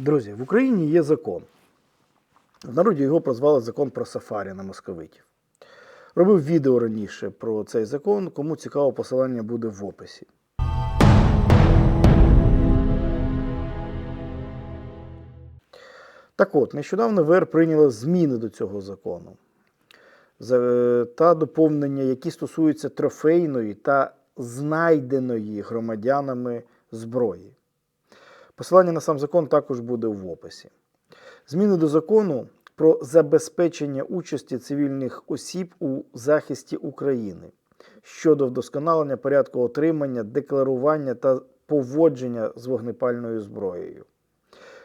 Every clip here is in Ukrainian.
Друзі, в Україні є закон. В народі його прозвали закон про сафарі на московитів. Робив відео раніше про цей закон. Кому цікаво, посилання буде в описі. Так от, нещодавно ВР прийняла зміни до цього закону та доповнення, які стосуються трофейної та знайденої громадянами зброї. Посилання на сам закон також буде в описі. Зміни до закону про забезпечення участі цивільних осіб у захисті України щодо вдосконалення порядку отримання, декларування та поводження з вогнепальною зброєю.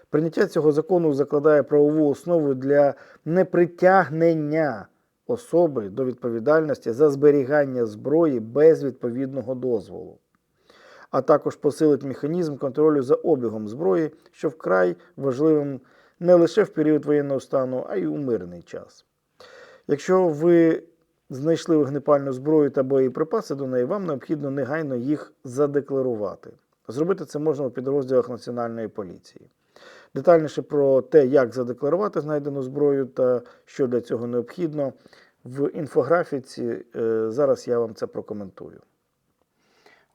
Прийняття цього закону закладає правову основу для непритягнення особи до відповідальності за зберігання зброї без відповідного дозволу а також посилить механізм контролю за обігом зброї, що вкрай важливим не лише в період воєнного стану, а й у мирний час. Якщо ви знайшли вогнепальну зброю та боєприпаси до неї, вам необхідно негайно їх задекларувати. Зробити це можна у підрозділах Національної поліції. Детальніше про те, як задекларувати знайдену зброю та що для цього необхідно, в інфографіці е, зараз я вам це прокоментую.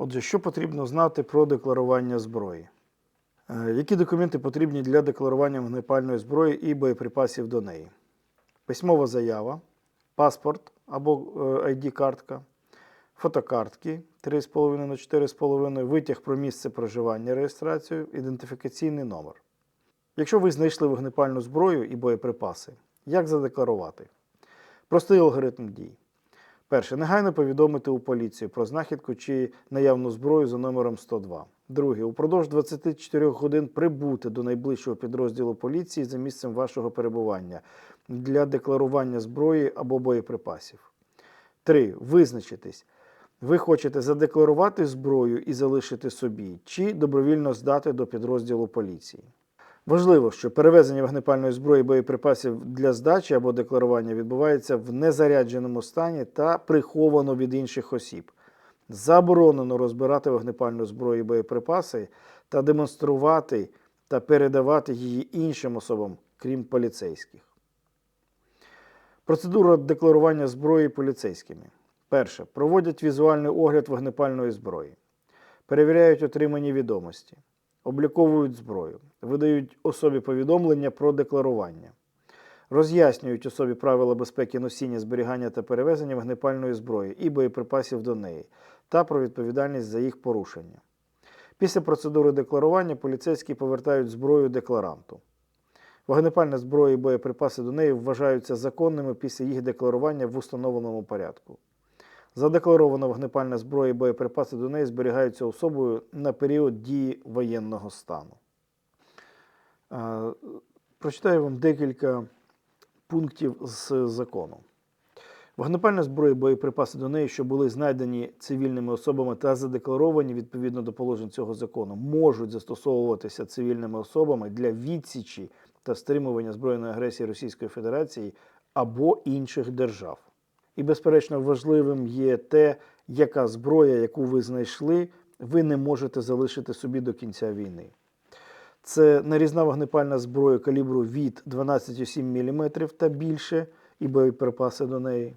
Отже, що потрібно знати про декларування зброї? Е, Які документи потрібні для декларування вогнепальної зброї і боєприпасів до неї? Письмова заява, паспорт або ID-картка, фотокартки 3,5 на 4,5, витяг про місце проживання, реєстрацію, ідентифікаційний номер. Якщо ви знайшли вогнепальну зброю і боєприпаси, як задекларувати? Простий алгоритм дій. Перше. Негайно повідомити у поліцію про знахідку чи наявну зброю за номером 102. Друге. Упродовж 24 годин прибути до найближчого підрозділу поліції за місцем вашого перебування для декларування зброї або боєприпасів. Три. Визначитись. Ви хочете задекларувати зброю і залишити собі, чи добровільно здати до підрозділу поліції. Важливо, що перевезення вогнепальної зброї боєприпасів для здачі або декларування відбувається в незарядженому стані та приховано від інших осіб. Заборонено розбирати вогнепальну зброю і боєприпаси та демонструвати та передавати її іншим особам, крім поліцейських. Процедура декларування зброї поліцейськими. Перше. Проводять візуальний огляд вогнепальної зброї. Перевіряють отримані відомості обліковують зброю, видають особі повідомлення про декларування, роз'яснюють особі правила безпеки носіння, зберігання та перевезення вогнепальної зброї і боєприпасів до неї та про відповідальність за їх порушення. Після процедури декларування поліцейські повертають зброю декларанту. Вогнепальна зброя і боєприпаси до неї вважаються законними після їх декларування в установленому порядку. Задекларована вогнепальна зброя і боєприпаси до неї зберігаються особою на період дії воєнного стану. Прочитаю вам декілька пунктів з закону. Вогнепальна зброя боєприпаси до неї, що були знайдені цивільними особами та задекларовані відповідно до положень цього закону, можуть застосовуватися цивільними особами для відсічі та стримування збройної агресії Російської Федерації або інших держав. І, безперечно, важливим є те, яка зброя, яку ви знайшли, ви не можете залишити собі до кінця війни. Це нарізна вогнепальна зброя калібру від 12,7 мм та більше, і боєприпаси до неї.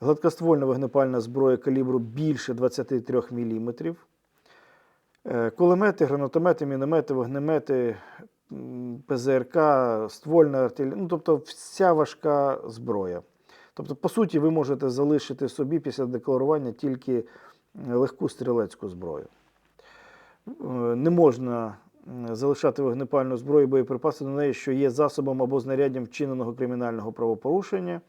Гладкоствольна вогнепальна зброя калібру більше 23 мм. Е, Кулемети, гранатомети, міномети, вогнемети, ПЗРК, ствольна артилерія, ну, тобто вся важка зброя. Тобто, по суті, ви можете залишити собі після декларування тільки легку стрілецьку зброю. Е, Не можна залишати вогнепальну зброю боєприпаси до неї, що є засобом або знаряддям вчиненого кримінального правопорушення.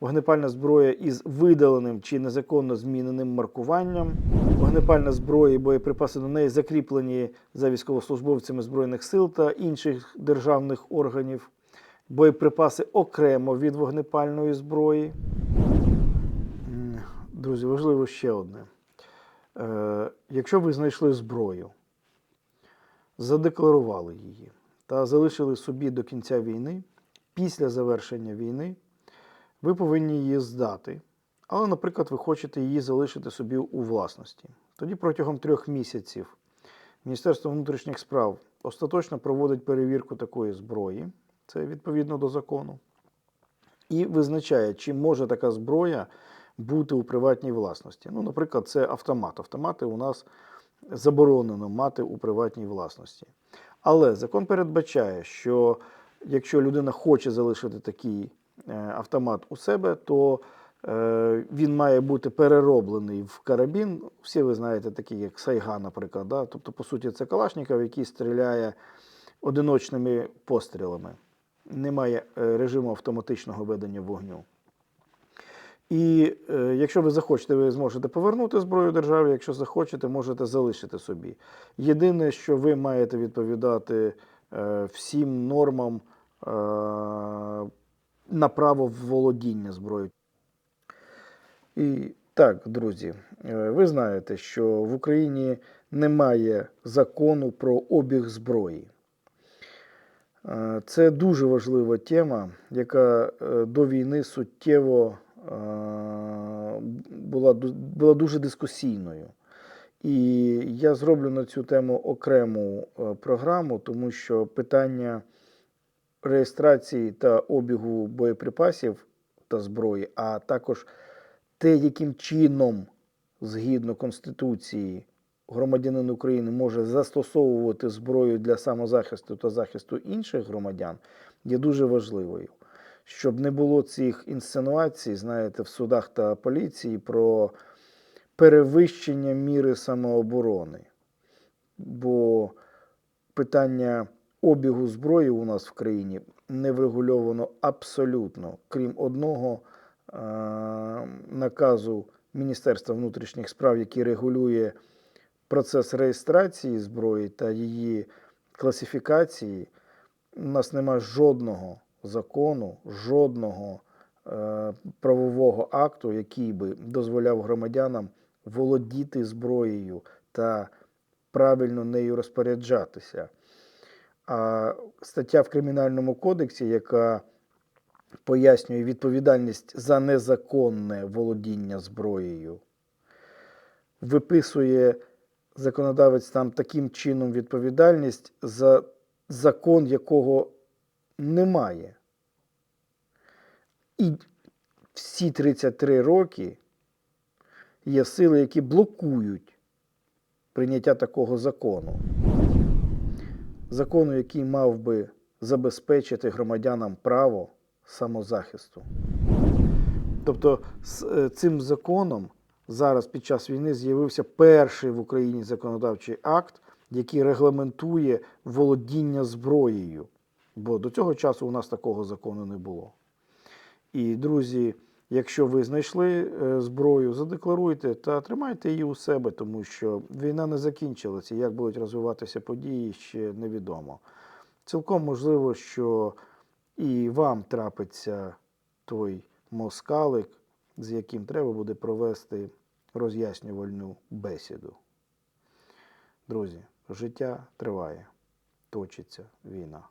Вогнепальна зброя із видаленим чи незаконно зміненим маркуванням. Вогнепальна зброя і боєприпаси до неї закріплені за військовослужбовцями Збройних сил та інших державних органів боєприпаси окремо від вогнепальної зброї. Друзі, важливо ще одне. Е, Якщо ви знайшли зброю, задекларували її та залишили собі до кінця війни, після завершення війни, ви повинні її здати. Але, наприклад, ви хочете її залишити собі у власності. Тоді протягом трьох місяців Міністерство внутрішніх справ остаточно проводить перевірку такої зброї, це відповідно до закону, і визначає, чи може така зброя бути у приватній власності. Ну, наприклад, це автомат. Автомати у нас заборонено мати у приватній власності. Але закон передбачає, що якщо людина хоче залишити такий е, автомат у себе, то е, він має бути перероблений в карабін. Всі ви знаєте, такі як Сайга, наприклад. Да? Тобто, по суті, це Калашников, який стріляє одиночними пострілами. Немає е, режиму автоматичного ведення вогню. І е, якщо ви захочете, ви зможете повернути зброю державі. Якщо захочете, можете залишити собі. Єдине, що ви маєте відповідати е, всім нормам е, на право володіння зброєю. І так, друзі, е, ви знаєте, що в Україні немає закону про обіг зброї. Е, Це дуже важлива тема, яка е, до війни суттєво була, була дуже дискусійною. І я зроблю на цю тему окрему е, програму, тому що питання реєстрації та обігу боєприпасів та зброї, а також те, яким чином, згідно Конституції, громадянин України може застосовувати зброю для самозахисту та захисту інших громадян, є дуже важливою. Щоб не було цих інсценуацій, знаєте, в судах та поліції про перевищення міри самооборони. Бо питання обігу зброї у нас в країні не врегульовано абсолютно, крім одного е, наказу Міністерства внутрішніх справ, який регулює процес реєстрації зброї та її класифікації. У нас немає жодного закону, жодного е, правового акту, який би дозволяв громадянам володіти зброєю та правильно нею розпоряджатися. А стаття в Кримінальному кодексі, яка пояснює відповідальність за незаконне володіння зброєю, виписує законодавець там таким чином відповідальність за закон, якого немає. І всі 33 роки є сили, які блокують прийняття такого закону. Закону, який мав би забезпечити громадянам право самозахисту. Тобто з е, цим законом зараз під час війни з'явився перший в Україні законодавчий акт, який регламентує володіння зброєю. Бо до цього часу у нас такого закону не було. І, друзі, якщо ви знайшли е, зброю, задекларуйте та тримайте її у себе, тому що війна не закінчилася. Як будуть розвиватися події, ще невідомо. Цілком можливо, що і вам трапиться той москалик, з яким треба буде провести роз'яснювальну бесіду. Друзі, життя триває, точиться війна.